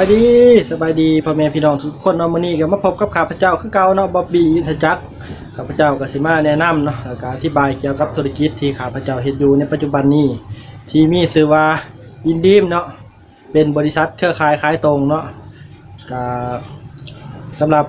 ายดีสบายดีพ่อแม่พี่น้องทุกคนเนาะมื้อนี้ก็มาพบกับข้าพเจ้าคือเก่าเนาะบ๊อบบี้ยุทธจักรข้าพเจ้าก็สิมาแนะนำเนาะแล้วก็อธิบายเกี่ยวกับธุรกิจที่ข้าพเจ้าเฮ็ดอยู่ในปัจจุบันนี้ ที่มีชื่อว่าอินดีมเนาะเป็นบริษัทเครือข่ายขายตรงเนาะก็สำหรับ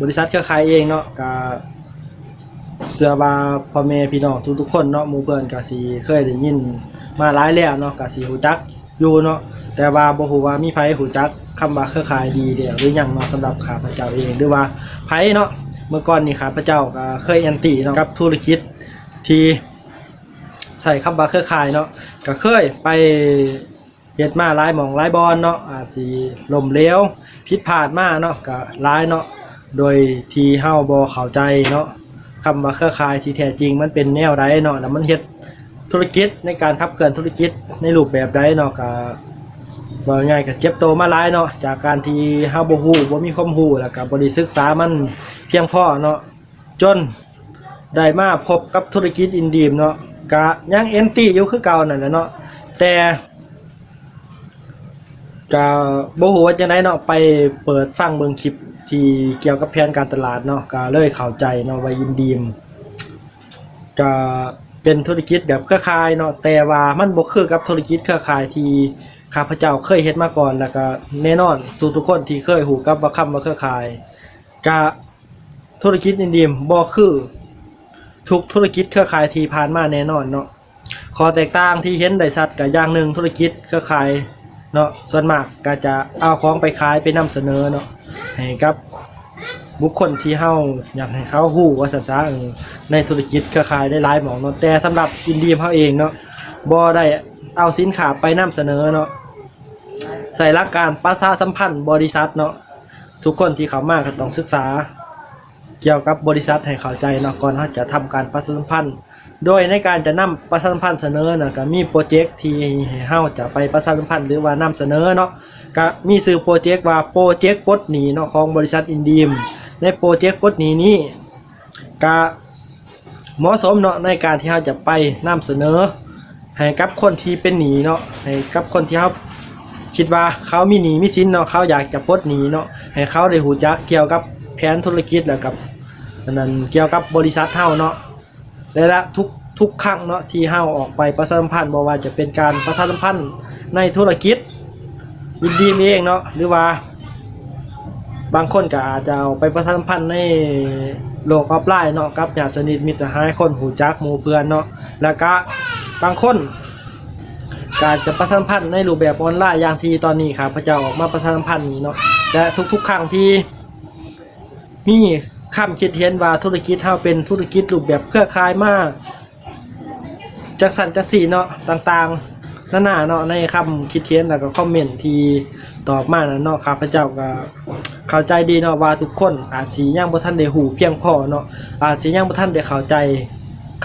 บริษัทเครือข่ายเองเนาะก็เชื่อว่าพ่อแม่พี่น้องทุกๆคนเนาะหมู่เพื่อนก็สิเคยได้ยินมาหลายแล้วเนาะก็สิรู้จักอยู่เนาะ แต่ว่าบ่ฮู้ว่ามีไผหูจักคำว่าเครือข่ายดีเดียวหรือหยังเนาะสำหรับข้าพเจ้าเองหรือว่าไผเนาะเมื่อก่อนนี่ข้าพเจ้าก็เคยแอนตี้เนาะกับธุรกิจที่ใส่คำว่าเครือข่ายเนาะก็เคยไปเฮ็ดมาหลายหมองหลายบอนเนาะอาจสิล้มเหลวผิดพลาดมาเนาะก็หลายเนาะโดยที่เฮาบ่เข้าใจเนาะคำว่าเครือข่ายที่แท้จริงมันเป็นแนวใดเนาะแล้วมันเฮ็ดธุรกิจในการขับเคลื่อนธุรกิจในรูปแบบใดเนาะก็ ว่าง่ายก็เจ็บโตมาหลายเนาะจากการที่เฮาบ่ฮู้บ่มีความรู้แล้วก็บ่ได้ศึกษามันเพียงพอเนาะจนได้มาพบกับธุรกิจอินดีมเนาะก็ยังเอนตี้อยู่คือเก่านั่นแหละเนาะแต่ก็บ่ฮู้ว่าจังไดเนาะไปเปิดฟังเบิ่งคลิปที่เกี่ยวกับแผนการตลาดเนาะก็เลยเข้าใจเนาะว่าอินดีมก็เป็นธุรกิจแบบเครือข่ายเนาะแต่ว่ามันบ่คือกับธุรกิจเครือข่ายที่ ข้าพเจ้าเคยเฮ็ดมาก่อนแล้วก็แน่นอนทุกทุกๆคนที่เคยหูกับว่าคำว่าเครือข่ายกะธุรกิจอินดีมบ่คือ ทุกธุรกิจเครือข่ายที่ผ่านมาแน่นอนเนาะขอแตกต่างที่เห็นได้ชัดก็อย่างหนึ่งธุรกิจเครือข่ายเนาะส่วนมากก็จะเอาของไปขายไปนำเสนอเนาะให้กับบุคคลที่เฮาอยากให้เขาฮู้ว่าสัญชาติในธุรกิจเครือข่ายได้หลายหมองเนาะแต่สำหรับอินดีมเฮาเองเนาะบ่ได้เอาสินค้าไปนำเสนอเนาะ ส่หลักการประชาสัมพันธ์บริษัทเนาะทุกคนที่เขามาก็ต้องศึกษา เกี่ยวกับบริษัทให้เข้าใจเนาะก่อนที่จะทำการประชาสัมพันธ์ โดยในการจะนำประชาสัมพันธ์เสนอนะก็มีโปรเจกต์ที่ให้เฮาจะไปประชาสัมพันธ์หรือว่านำเสนอเนาะก็มีชื่อโปรเจกต์ว่าโปรเจกต์ปดหนีเนาะของบริษัทอินดีมในโปรเจกต์ปดหนีนี้ก็เหมาะสมเนาะในการที่เฮาจะไปนำเสนอ ให้กับคนที่เป็นหนีเนาะให้กับคนที่เขา คิดว่าเขามีหนีมีสินเนาะเขาอยากจะปดหนีเนาะให้เขาได้หูจักเกี่ยวกับแผนธุรกิจแล้วกับนั้นเกี่ยวกับบริษัทเฮาเนาะและละทุกทุกครั้งเนาะที่เฮาออกไปประชาสัมพันธ์บ่ว่าจะเป็นการประชาสัมพันธ์ในธุรกิจยินดีมเองเนาะหรือว่า บางคนก็อาจจะเอาไปประชาสัมพันธ์ในโลกออฟไลน์เนาะกับญาติสนิทมิตรสหายคนหูจักหมู่เพื่อนเนาะแล้วก็บางคน การจะประชาสัมพันธ์ในรูปแบบออนไลน์อย่างที่ตอนนี้ครับพระเจ้าออกมาประชาสัมพันธ์นี้เนาะและทุกๆ ครั้งที่มีคำคิดเห็นว่าธุรกิจเฮาเป็นธุรกิจรูปแบบเครือข่ายมากจักสันจักสีเนาะต่างๆนานาเนาะในคำคิดเห็นแล้วก็คอมเมนต์ที่ตอบมานะเนาะครับพระเจ้าก็เข้าใจดีเนาะว่าทุกคนอาจสิยังบ่ทันได้หูเพียงพอเนาะอาจสิยังบ่ทันได้เข้าใจ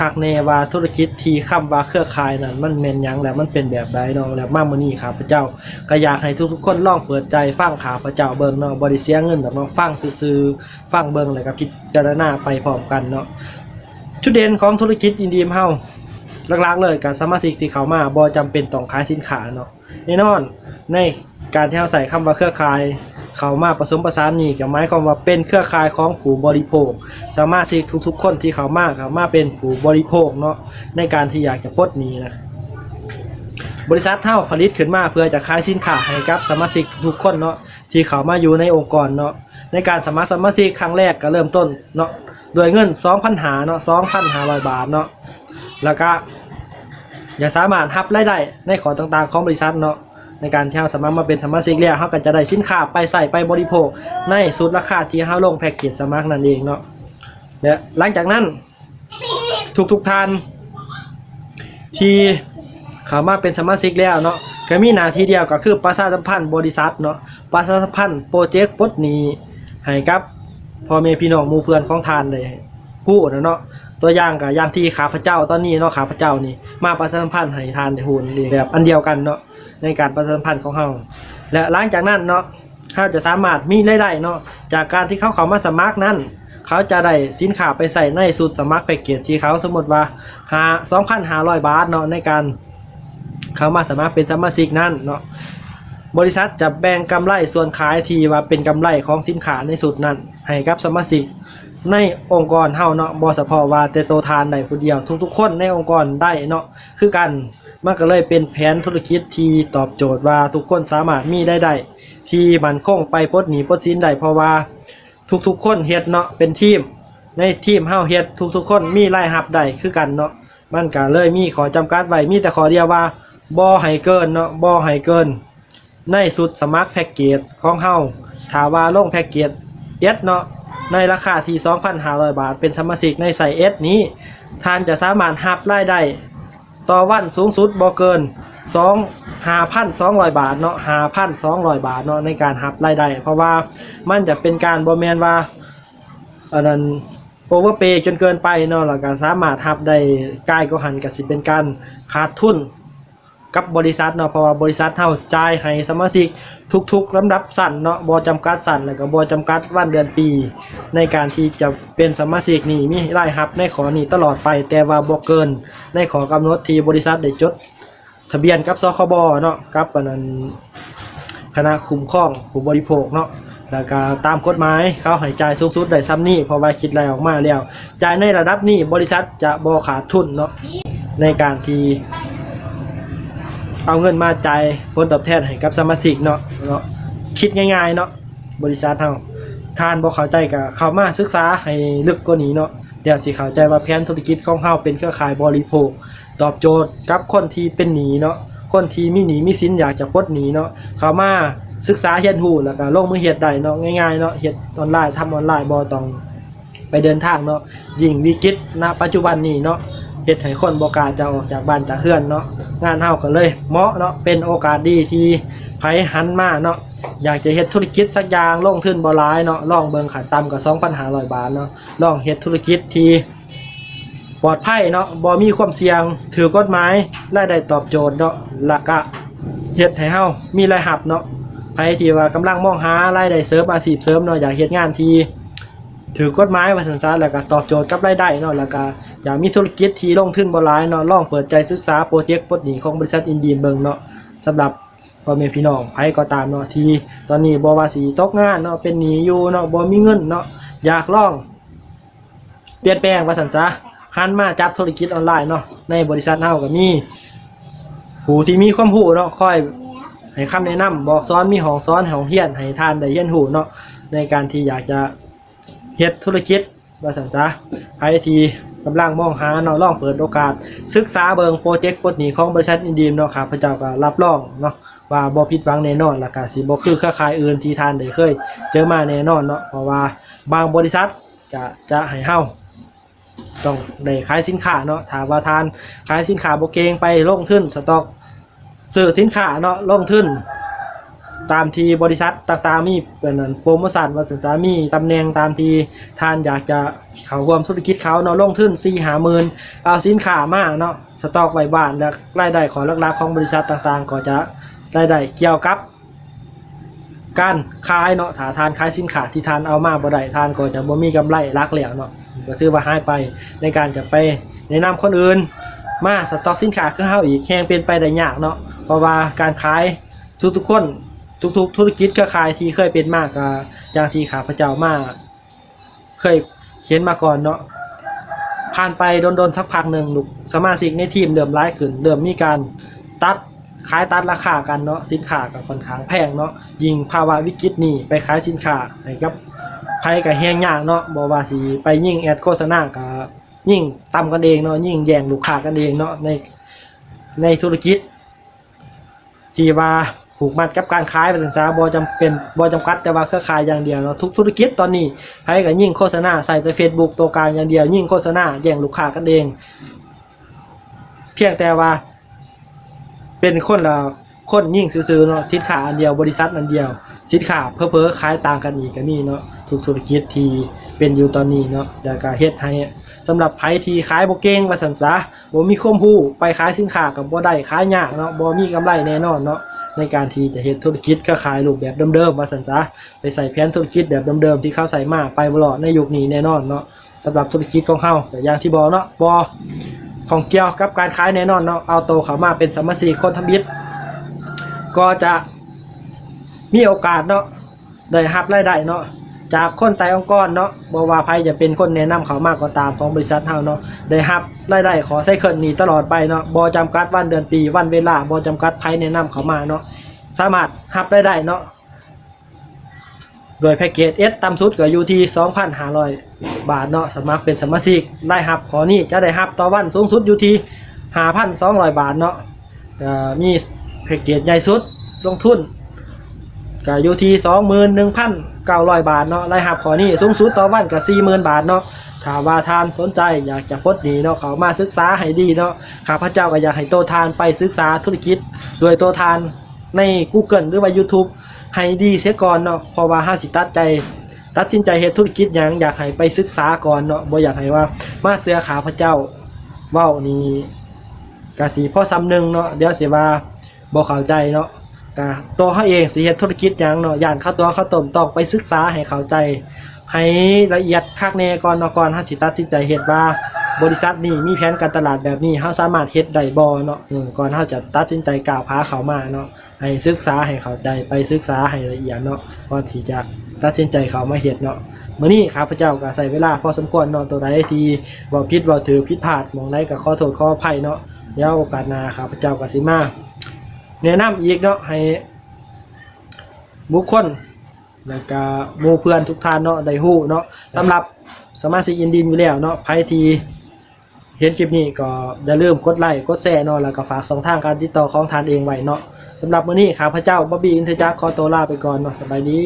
คักแน่ว่าธุรกิจที่คำว่าเครือข่ายนั้นมันแม่นหยังแล้วมันเป็นแบบใดเนาะแล้วมามื้อนี้ข้าพเจ้าก็อยากให้ทุกๆคนลองเปิดใจฟังข้าพเจ้าเบิ่งเนาะบ่ได้เสียเงินดอกเนาะฟังซื่อๆฟังเบิ่งแล้วก็พิจารณาไปพร้อมกันเนาะจุดเด่นของธุรกิจอินดีมเฮาหลักๆเลยการสมาชิกที่เข้ามาบ่จำเป็นต้องขายสินค้าเนาะแน่นอนในการที่เฮาใส่คำว่าเครือข่าย เข้ามาผสมผสานนี่ก็หมายความว่าเป็นเครือข่ายของผู้บริโภค สามารถสิทุกๆ คนที่เข้ามาเข้ามาเป็นผู้บริโภคเนาะในการที่อยากจะปลดนี้นะบริษัทเท่าผลิตขึ้นมาเพื่อจะขายสินค้าให้กับสมาชิกทุกๆคนเนาะที่เข้ามาอยู่ในองค์กรเนาะในการสมัครสมาชิกครั้งแรกก็เริ่มต้นเนาะด้วยเงิน2,000หาเนาะ2,500 บาทเนาะแล้วก็อย่าสามารถรับรายได้ในขอต่างๆของบริษัทเนาะ ในการที่เราสามารถมาเป็นสมาชิกแล้วเราก็จะได้สินค้าไปใส่ไปบริโภค ในสุดราคาที่เราลงแพ็กเกจสมัครนั่นเองเนาะและหลังจากนั้นทุกทุกท่าน ที่เขามาเป็นสมาชิกแล้วเนาะก็มีหน้าที่เดียวก็คือประชาสัมพันธ์บริษัทเนาะประชาสัมพันธ์โปรเจกต์ปดนี้ให้กับพ่อแม่พี่น้องมู่เพื่อนของทานเลยผู้นะเนาะตัวอย่างกับอย่างที่ข้าพเจ้าตอนนี้เนาะข้าพเจ้านี่มาประชาสัมพันธ์ให้ทานได้ฮูนแบบอันเดียวกันเนาะ ในการประชาสัมพันธ์ของเราและหลังจากนั้นเนาะเราจะสามารถมีรายได้เนาะจากการที่เขาเขามาสมัครนั้น เขาจะได้สินค้าไปใส่ในสูตรสมัครแพ็กเกจที่เขาสมมติว่าหา2,500 บาทเนาะในการเขามาสมัครเป็นสมาชิกนั้นเนาะบริษัทจะแบ่งกำไรส่วนขายทีว่าเป็นกำไรของสินค้าในสุดนั้น ให้กับสมาชิกในองค์กรเฮาเนาะบ่เฉพว่าแต่ตัวทานได้ผู้เดียว ทุกๆ คนในองค์กรได้เนาะคือกัน มันก็เลยเป็นแผนธุรกิจที่ตอบโจทย์ว่าทุกคนสามารถมีได้ได้ ที่มันคงไปปดหนี้ปดสินได้เพราะว่า ทุกๆคนเฮ็ดเนาะเป็นทีม ในทีมเฮาเฮ็ดทุกๆ คนมีรายรับได้คือกันเนาะมันก็เลยมีขอจำกัดไว้มีแต่ขอเดียวว่าบ่ให้เกินเนาะบ่ให้เกิน ในสุดสมัครแพ็กเกจของเฮาถาว่าลงแพ็กเกจ S เนาะในราคาที่ 2,500 บาท เป็นสมาชิกในใส่ S นี้ ท่านจะสามารถรับรายได้ ต่อวันสูงสุดบ่เกิน2 5,200บาทเนาะ5,200บาทเนาะในการหับรายได้เพราะว่ามันจะเป็นการบ่แมนว่าอันนั้นโอเวอร์เปย์จนเกินไปเนาะแล้วก็สามารถหับได้กายก็หันกับสิเป็นการขาดทุน กับบริษัทเนาะเพราะว่าบริษัทเฮาจ่ายให้สมาชิกทุกๆลำดับสั้นเนาะบ่จำกัดสั้นแล้วก็บ่จำกัดวันเดือนปี ในการที่จะเป็นสมาชิกนี่มีรายรับในขอนี้ตลอดไป แต่ว่าบ่เกิน ในขอกำหนดที่บริษัทได้จด ทะเบียนกับสคบเนาะกับอันนั้นคณะคุ้มครองผู้บริโภคเนาะแล้วก็ตามกฎหมายเขาให้จ่ายสูงสุดได้ซ้ำนี้เพราะว่าคิดรายออกมาแล้วจ่ายในระดับนี้บริษัทจะบ่ขาดทุนเนาะในการที่ เอาเงินมาจ่ายผลตอบแทนให้กับสมาชิกเนาะเนาะคิดง่ายๆเนาะบริษัทเฮาทานบ่เข้าใจก็เข้ามาศึกษาให้ลึกกว่านี้เนาะเดี๋ยวสิเข้าใจว่าแผนธุรกิจของเฮาเป็นเครือข่ายบริโภค ตอบโจทย์กับคนที่เป็นหนี้เนาะคนที่มีหนี้มีสินอยากจะปลดหนี้เนาะเข้ามาศึกษาเรียนรู้แล้วก็ลงมือเฮ็ดได้เนาะง่ายๆเนาะเฮ็ดออนไลน์ทำออนไลน์บ่ต้องไปเดินทางเนาะยิ่งวิกฤตณปัจจุบันนี้เนาะ เฮ็ดให้คนบ่กล้าจะออกจากบ้านจากเฮือนเนาะงานเฮาก็เลยเหมาะเนาะเป็นโอกาสดีที่ไผหันมาเนาะอยากจะเฮ็ดธุรกิจสักอย่างลงทุนบ่หลายเนาะลองเบิ่งขันต่ำกว่า2,500 บาทเนาะลองเฮ็ดธุรกิจที่ปลอดภัยเนาะบ่มีความเสี่ยงถือกฎหมายรายได้ตอบโจทย์เนาะแล้วก็เฮ็ดให้เฮามีรายรับเนาะไผที่ว่ากำลังมองหารายได้เสริมอาชีพเสริมเนาะอยากเฮ็ดงานที่ถือกฎหมายว่าสันซาแล้วก็ตอบโจทย์กับรายได้เนาะแล้วก็ อยากมีธุรกิจที่ลงทุนบ่หลายเนาะลองเปิดใจศึกษาโปรเจกต์ปลดหนี้ของบริษัทอินดีมเบิงเนาะสำหรับพ่อแม่พี่น้องไผก็ตามเนาะที่ตอนนี้บ่ว่าสิตกงานเนาะเป็นหนี้อยู่เนาะบ่มีเงินเนาะอยากลอง เปลี่ยนแปลงว่าสันซาหันมาจับธุรกิจออนไลน์เนาะในบริษัทเฮาก็มีผู้ที่มีความรู้เนาะคอยให้คำแนะนำบอกสอนมีห้องสอนห้องเรียนให้ทานได้เรียนรู้เนาะในการที่อยากจะเฮ็ดธุรกิจว่าซั่นซะใครที่ กำลังมองหาเนาะลองเปิดโอกาส ศึกษาเบิงโปรเจกต์ปลดหนี้ของบริษัทอินดีมเนาะครับพระเจ้าก็รับรองเนาะว่าบ่ผิดหวังแน่นอนแล้วก็สิบ่คือเครือข่ายอื่นที่ทานได้เคย เจอมาแน่นอนเนาะเพราะว่าบางบริษัทจะจะให้เฮาต้องได้ขายสินค้าเนาะถ้าว่าทานขายสินค้าบ่เกงไปลงทุนสต็อกซื้อสินค้าเนาะลงทุน ตามที่บริษัทต่างๆมีเป็นโปรโมชั่นว่าสินค้ามีตำแหน่งตามที่ท่านอยากจะเขารวมธุรกิจเขาเนาะลงทุน4 5หมื่นเอาสินค้ามาเนาะสต็อกไว้บ้านแล้วรายได้ของลักๆของบริษัทต่างๆ ก็จะรายได้เกี่ยวกับการขายเนาะถ้าทานขายสินค้าที่ทานเอามาบ่ได้ทานก็จะบ่มีกำไรลักแล้วเนาะก็ถือว่าหายไปในการจะไปแนะนำคนอื่น มาสต็อกสินค้าคือเฮาอีกแฮงเป็นไปได้ยากเนาะเพราะว่าการขายทุกทุกๆคน ทุกๆ ธุรกิจเครือข่ายที่เคยเป็นมากก็อย่างที่ข้าพเจ้ามาเคยเห็นมาก่อนเนาะผ่านไปโดนๆสักพักหนึ่งลูกสมาชิกในทีมเริ่มร้ายขึ้นเริ่มมีการตัดขายตัดราคากันเนาะสินค้าก็ค่อนข้างแพงเนาะยิงภาวะวิกฤตนี้ไปขายสินค้าให้กับไผก็แฮงยากเนาะบ่ว่าสิไปยิงแอดโฆษณาก็ยิ่งตำกันเองเนาะยิ่งแย่งลูกค้ากันเองเนาะในในธุรกิจที่ว่า ผูกมัดกับการขายเป็นสาบอจำเป็นบอจำกัดแต่ว่าเครือข่ายอย่างเดียวเนาะทุกธุรกิจตอนนี้ใครก็ยิ่งโฆษณาใส่แต่ Facebook ตัวกลางอย่างเดียว ยิ่งโฆษณาแย่งลูกค้ากันเอง เพียงแต่ว่า เป็นคนละคนยิ่งซื้อๆเนาะสินค้าอันเดียวบริษัทอันเดียวสินค้าเพ้อขายต่างกันอีกก็มีเนาะทุกธุรกิจที่เป็นอยู่ตอนนี้เนาะแล้วก็เฮ็ดให้สำหรับไผที่ขายบ่เก่งว่าซั่นซะบ่มีความรู้ไปขายสินค้าก็บ่ได้ขายยากเนาะบ่มีกำไรแน่นอนเนาะ ในการที่จะเฮ็ดธุรกิจก็ขายรูปแบบเดิมๆว่าสันซะไปใส่แผนธุรกิจแบบเดิมๆที่เขาใส่มาไปบ่รอดในยุคนี้แน่นอนเนาะสำหรับธุรกิจของเฮาแต่อย่างที่บอกเนาะบอของเกี่ยวกับการขายแน่นอนเนาะเอาโตเขามาเป็นสมาชิกคนทำบิดก็จะมีโอกาสเนาะได้รับรายได้เนาะ จากคนไต่องค์กรเนาะบ่ว่าใครจะเป็นคนแนะนำเขามากก็ตามของบริษัทเฮาเนาะได้รับรายได้ขอไซเคิลนี้ตลอดไปเนาะบ่จำกัดวันเดือนปีวันเวลาบ่จำกัดไผแนะนำเขามาเนาะสามารถรับรายได้เนาะโดยแพ็กเกจ S ต่ำสุดก็อยู่ที่ 2,500 บาทเนาะสมัครเป็นสมาชิกได้รับขอนี้จะได้รับต่อวันสูงสุดอยู่ที่ 5,200 บาทเนาะมีแพ็กเกจใหญ่สุดลงทุน ก็อยู่ที่ 21,900 บาทเนาะรายรับขอนี้สูงสุดต่อวันก็40,000 บาทเนาะถ้าว่าทานสนใจอยากจะพดหนีเนาะเขามาศึกษาให้ดีเนาะข้าพเจ้าก็อยากให้โตทานไปศึกษาธุรกิจ โดยโตทานใน Google หรือว่า YouTube ให้ดีเสียก่อนเนาะเพราะว่าห้าสิตัดใจ ตัดสินใจเฮ็ดธุรกิจหยังอยากให้ไปศึกษาก่อนเนาะบ่อยากให้ว่ามาเสือขาพระเจ้าเว้านี่ก็สิพอซ้ำหนึ่งเนาะเดี๋ยวเสิว่าบ่เข้าใจเนาะ ก็ตัวเขาเองสิเฮ็ดธุรกิจหยังเนาะย่านเข้าตัวเข้าต้มต้องไปศึกษาให้เข้าใจ ให้ละเอียดคักแน่ก่อนเนาะก่อนเฮาสิตัดสินใจเฮ็ดว่าบริษัทนี้มีแผนการตลาดแบบนี้เฮาสามารถเฮ็ดได้บ่เนาะเออก่อนเฮาจะตัดสินใจก้าวขาเข้ามาเนาะให้ศึกษาให้เข้าใจไปศึกษาให้ละเอียดเนาะก่อนที่จะตัดสินใจเข้ามาเฮ็ดเนาะมื้อนี้ข้าพเจ้าก็ใช้เวลาพอสมควรเนาะตัวใดที่ว้าผิดเว้าถือผิดพลาดมองใดก็ขอโทษขออภัยเนาะเดี๋ยวโอกาสหน้าข้าพเจ้าก็สิมา แนะนำอีกเนาะให้บุคคลแล้วก็หมู่เพื่อนทุกท่านเนาะได้ฮู้เนาะสำหรับสมาชิกอินดีมอยู่แล้วเนาะไพทีเห็นคลิปนี้ก็อย่าลืมกดไลค์กดแชร์เนาะแล้วก็ฝากสองทางการติดต่อของทานเองไว้เนาะสำหรับมื้อนี้ข้าพเจ้าบ๊อบบี้อินทจักรขอตัวลาไปก่อนเนาะสบายดี